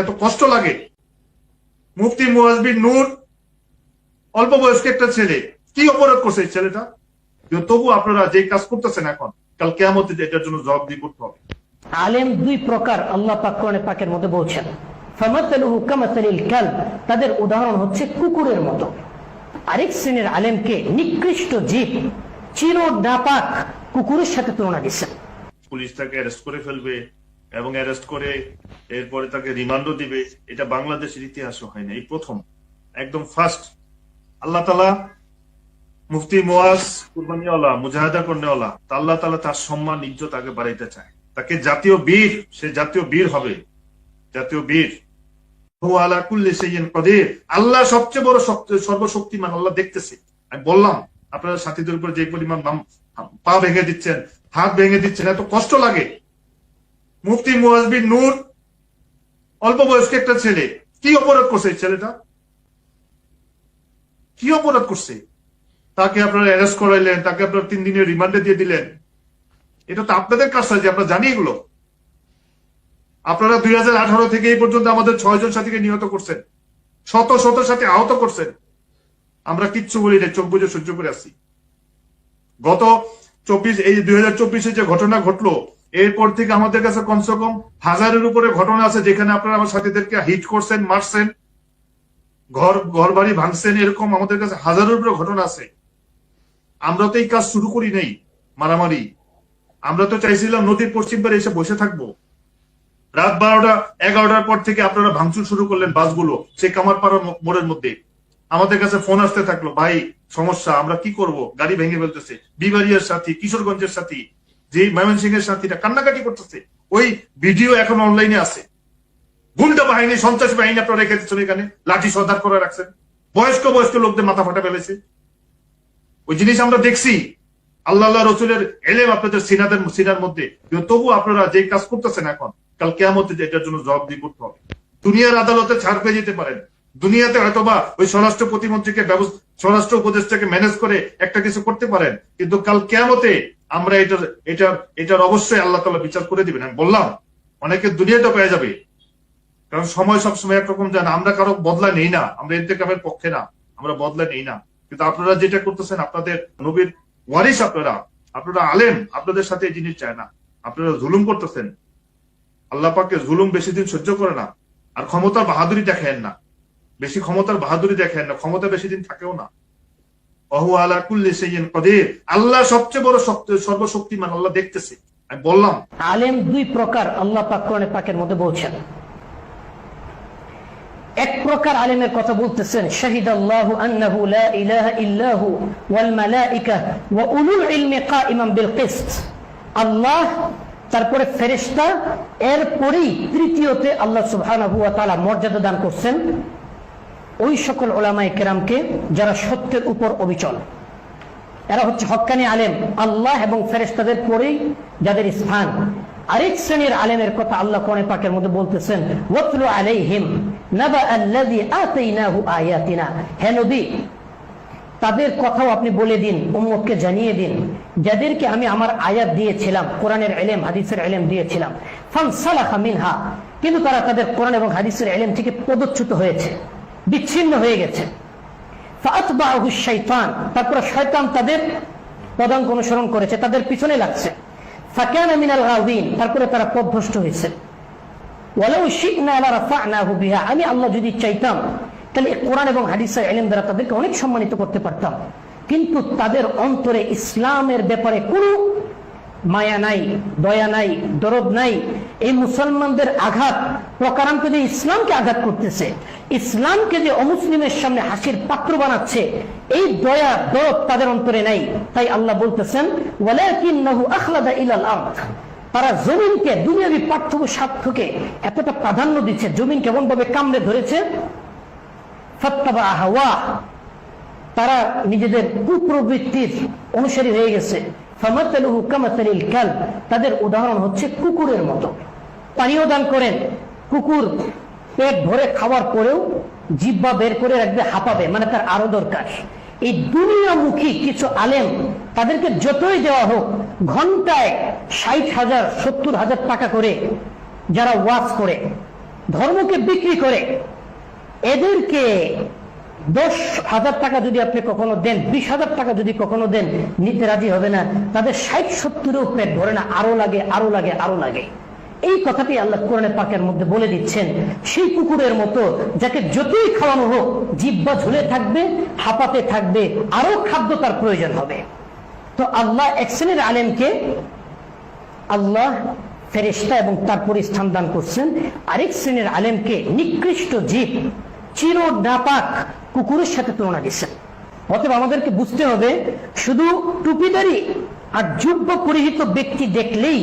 এত কষ্ট লাগে। মুফতি মুয়াজবিন নূর অল্প বয়স্ক একটা ছেলে। কি অপরাধ করছে এই ছেলেটা? তবু আপনারা যে কাজ করতেছেন এখন কাল এটার জন্য করতে হবে। আলেম দুই প্রকার আল্লাহ পাক কোরআনে পাকের মধ্যে বলছেন। ফামাতালুহু কামাতালিল কালব তাদের উদাহরণ হচ্ছে কুকুরের মতো। আরেক শ্রেণির আলেমকে নিকৃষ্ট জীব চির নাপাক কুকুরের সাথে তুলনা দিচ্ছেন পুলিশ তাকে অ্যারেস্ট করে ফেলবে এবং অ্যারেস্ট করে এরপরে তাকে রিমান্ডও দিবে, এটা বাংলাদেশের ইতিহাসও হয় না, এই প্রথম, একদম ফার্স্ট আল্লাহ তালা মুফতি মোয়াজ কুরবানিওয়ালা, মুজাহাদা করনেওয়ালা আল্লাহ তালা তার সম্মান, ইজ্জত তাকে বাড়াইতে চায়। তাকে জাতীয় বীর, সে জাতীয় বীর হবে, জাতীয় বীর। আল্লাহ সবচেয়ে বড় শক্তি- সর্বশক্তিমান আল্লাহ দেখতেছে। আমি বললাম, আপনারা সাথীদের উপর যে পরিমাণ নাম- পা ভেঙে দিচ্ছেন, হাত ভেঙে দিচ্ছেন, এত কষ্ট লাগে। মুফতি মুয়াজবিন নূর, অল্প বয়স্ক একটা ছেলে। কি অপরাধ করছে ছেলেটা? কি অপরাধ করছে? তাকে আপনারা অ্যারেস্ট করাইলেন, তাকে আপনারা তিন দিনের রিমান্ডে দিয়ে দিলেন। এটা তো আপনাদের কাজ যে আপনারা জানি এগুলো। আপনারা দুই হাজার আঠারো থেকে এই পর্যন্ত আমাদের ছয়জন সাথীকে নিহত করছেন। শত শত সাথে আহত করছেন। আমরা কিচ্ছু বলি না চোখ বুঝে সহ্য করে আসছি। গত চব্বিশ, এই দুই হাজার চব্বিশে যে ঘটনা ঘটলো এরপর থেকে আমাদের কাছে কমসে কম হাজারের উপরে ঘটনা আছে যেখানে আপনারা আমার সাথীদেরকে হিট করছেন, মারছেন, ঘর ঘর বাড়ি ভাঙছেন, এরকম আমাদের কাছে হাজারের উপরে ঘটনা আছে। আমরা তো এই কাজ শুরু করি নাই, মারামারি। আমরা তো চাইছিলাম নদীর পশ্চিম পারে এসে বসে থাকব। রাত বারোটা, এগারোটার পর থেকে আপনারা ভাঙচুর শুরু করলেন বাসগুলো, সেই কামারপাড়া মোড়ের মধ্যে। আমাদের কাছে ফোন আসতে থাকল, ভাই, সমস্যা, আমরা কি করব? গাড়ি ভেঙে ফেলতেছে। বিবারিয়ার সাথী, কিশোরগঞ্জের সাথী যে ময়মনসিং এর সাথীরা কান্নাকাটি করতেছে, ওই ভিডিও এখন অনলাইনে আছে। গুন্ডা বাহিনী, সন্ত্রাস বাহিনী আপনারা রেখে দিচ্ছেন এখানে, লাঠি সর্দার করে রাখছেন। বয়স্ক বয়স্ক লোকদের মাথা ফাটা ফেলেছে। ওই জিনিস আমরা দেখছি। আল্লাহ আল্লাহ রসুলের এলেম আপনাদের সিনাদের, সিনার মধ্যে। তবু আপনারা যে কাজ করতেছেন এখন, কাল কেমতে এটার জন্য জবাব জবাবদি করতে হবে। দুনিয়ার আদালতে ছাড় পেয়ে যেতে পারেন। দুনিয়াতে হয়তোবা ওই স্বরাষ্ট্র প্রতিমন্ত্রীকে ব্যবস্থা, স্বরাষ্ট্র উপদেষ্টাকে ম্যানেজ করে একটা কিছু করতে পারেন। কিন্তু কাল কেমতে আমরা এটার এটার এটার অবশ্যই আল্লাহ তালা বিচার করে দিবেন। আমি বললাম, অনেকে দুনিয়াটা পেয়ে যাবে। কারণ সময় সবসময় একরকম যায় না। আমরা কারও বদলা নেই না। আমরা ইন্তেকামের পক্ষে না। আমরা বদলা নেই না। কিন্তু আপনারা যেটা করতেছেন, আপনাদের নবীর ওয়ারিস আপনারা আপনারা আলেম, আপনাদের সাথে এই জিনিস চায় না। আপনারা জুলুম করতেছেন। আল্লাহ পাকে জুলুম বেশি দিন সহ্য করে না। আর ক্ষমতার বাহাদুরি দেখেন না। বেশি ক্ষমতার বাহাদুরি দেখেন না। ক্ষমতা বেশি দিন থাকেও না। আল্লাহ সবচেয়ে বড় শক্তি, সর্বশক্তিমান আল্লাহ দেখতেছে। আমি বললাম, আলেম দুই প্রকার আল্লাহ পাকের মধ্যে বলছেন। এক প্রকার আলেমের কথা বলতেছেন আল্লাহ আল্লাহ, তারপরে ফেরেশতা, এরপরেই তৃতীয়তে আল্লাহ সুবহানাহু মর্যাদা দান করছেন। ওই সকল ওলামায়ে কেরামকে যারা সত্যের উপর অবিচল। এরা হচ্ছে হক্কানি আলেম, আল্লাহ এবং ফেরেস্তাদের পরেই যাদের স্থান। আরেক শ্রেণির আলেমের কথা আল্লাহ কোরআনে পাকের মধ্যে বলতেছেন, ওয়াতলু আলাইহিম নাবা আল্লাযী আতাইনাহু আয়াতিনা। হে নবী, তাদের কথাও আপনি বলে দিন, উম্মতকে জানিয়ে দিন, যাদেরকে আমি আমার আয়াত দিয়েছিলাম, কোরআনের এলেম, হাদিসের এলেম দিয়েছিলাম। ফানসালাখা মিনহা, কিন্তু তারা তাদের কোরআন এবং হাদিসের এলেম থেকে পদচ্যুত হয়েছে। বিচ্ছিন্ন হয়ে গেছে। শাইতান তারপরে শয়তান তাদের পদাঙ্ক অনুসরণ করেছে, তাদের পিছনে লাগছে। তারপরে তারা পথভ্রষ্ট হয়েছে। আমি আল্লাহ যদি চাইতাম, তাহলে কোরআন এবং হাদিসের ইলম দ্বারা তাদেরকে অনেক সম্মানিত করতে পারতাম। কিন্তু তাদের অন্তরে ইসলামের ব্যাপারে কোনো মায়া নাই, দয়া নাই, দরদ নাই। এই মুসলমানদের আঘাত প্রকারান্ত যে ইসলামকে আঘাত করতেছে, ইসলামকে যে অমুসলিমের সামনে হাসির পাত্র বানাচ্ছে, এই দয়া, দরদ তাদের অন্তরে নাই। তাই আল্লাহ বলতেছেন তারা জমিনকে, দুনিয়াবি পার্থক্য স্বার্থকে এতটা প্রাধান্য দিচ্ছে, জমিন কেমন ভাবে কামড়ে ধরেছে? তারা নিজেদের কুপ্রবৃত্তির অনুসারী হয়ে গেছে। তাদের উদাহরণ হচ্ছে কুকুরের মতো। পানীয় দান করেন। কুকুর পেট ভরে খাওয়ার পরেও জিব্বা বের করে রাখবে, হাঁপাবে মানে তার আরও দরকার। এই দুনিয়ামুখী কিছু আলেম তাদেরকে যতই দেওয়া হোক, ঘন্টায় ষাট হাজার, সত্তর হাজার টাকা করে যারা ওয়াজ করে, ধর্মকে বিক্রি করে, এদেরকে দশ হাজার টাকা যদি আপনি কখনো দেন, বিশ হাজার টাকা যদি কখনো দেন, নিতে রাজি হবে না, তাদের ষাট সত্তরেও পেট ধরে না, আরও লাগে আরও লাগে আরও লাগে। এই কথাটি আল্লাহ কোরআনে পাকের মধ্যে বলে দিচ্ছেন, সেই কুকুরের মতো যাকে যতই খাওয়ানো হোক, জিব্বা ঝুলে থাকবে, হাঁপাতে থাকবে, আরও খাদ্য তার প্রয়োজন হবে। তো আল্লাহ এক শ্রেণির আলেমকে আল্লাহ ফেরেশতা এবং তারপরে স্থান দান করছেন। আরেক শ্রেণির আলেমকে নিকৃষ্ট জীব চির নাপাক কুকুরের সাথে তুলনা দিচ্ছেন অতএব আমাদেরকে বুঝতে হবে, শুধু টুপিদারি আর যুব্য পরিহিত ব্যক্তি দেখলেই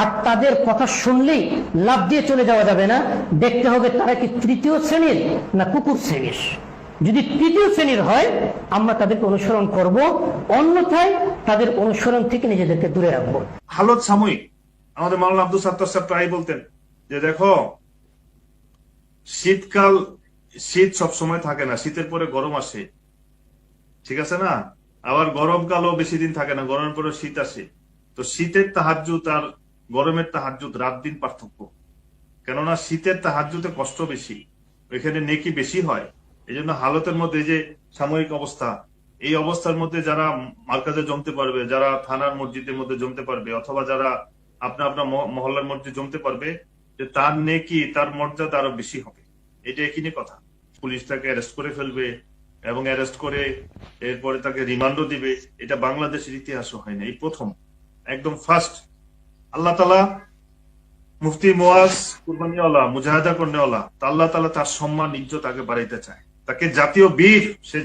আর তাদের কথা শুনলেই লাভ দিয়ে চলে যাওয়া যাবে না। দেখতে হবে তারা কি তৃতীয় শ্রেণির না কুকুর শ্রেণির। যদি তৃতীয় শ্রেণির হয়, আমরা তাদেরকে অনুসরণ করব, অন্যথায় তাদের অনুসরণ থেকে নিজেদেরকে দূরে রাখব। হালত সাময়িক। আমাদের মাওলানা আব্দুল সাত্তার সাহেব প্রায় বলতেন যে দেখো, শীতকাল শীত সব সময় থাকে না, শীতের পরে গরম আসে। ঠিক আছে না? আবার গরমকালও বেশি দিন থাকে না, গরমের পরে শীত আসে। তো শীতের তাহাজুত আর গরমের তাহাজুত রাত দিন পার্থক্য। কেননা শীতের তাহাজুতে কষ্ট বেশি ওইখানে নেকি বেশি হয়। এই জন্য হালতের মধ্যে যে সাময়িক অবস্থা, এই অবস্থার মধ্যে যারা মার্কাজে জমতে পারবে, যারা থানার মসজিদের মধ্যে জমতে পারবে, অথবা যারা আপনার আপনার মহ- মহল্লার মসজিদ জমতে পারবে, যে তার নেকি, তার মর্যাদা আরও বেশি হবে। এটা একই কথা? পুলিশ তাকে অ্যারেস্ট করে ফেলবে এবং অ্যারেস্ট করে এরপরে তাকে রিমান্ডও দিবে, এটা বাংলাদেশের ইতিহাসও হয় না, এই প্রথম, একদম ফার্স্ট আল্লাহ তালা মুফতি মোয়াজ কুরবানিওয়ালা, মুজাহাদা কর্নেওয়ালা আল্লাহ তালা তার সম্মান, ইজ্জত আগে বাড়াইতে চায়। তাকে জাতীয় বীর, সে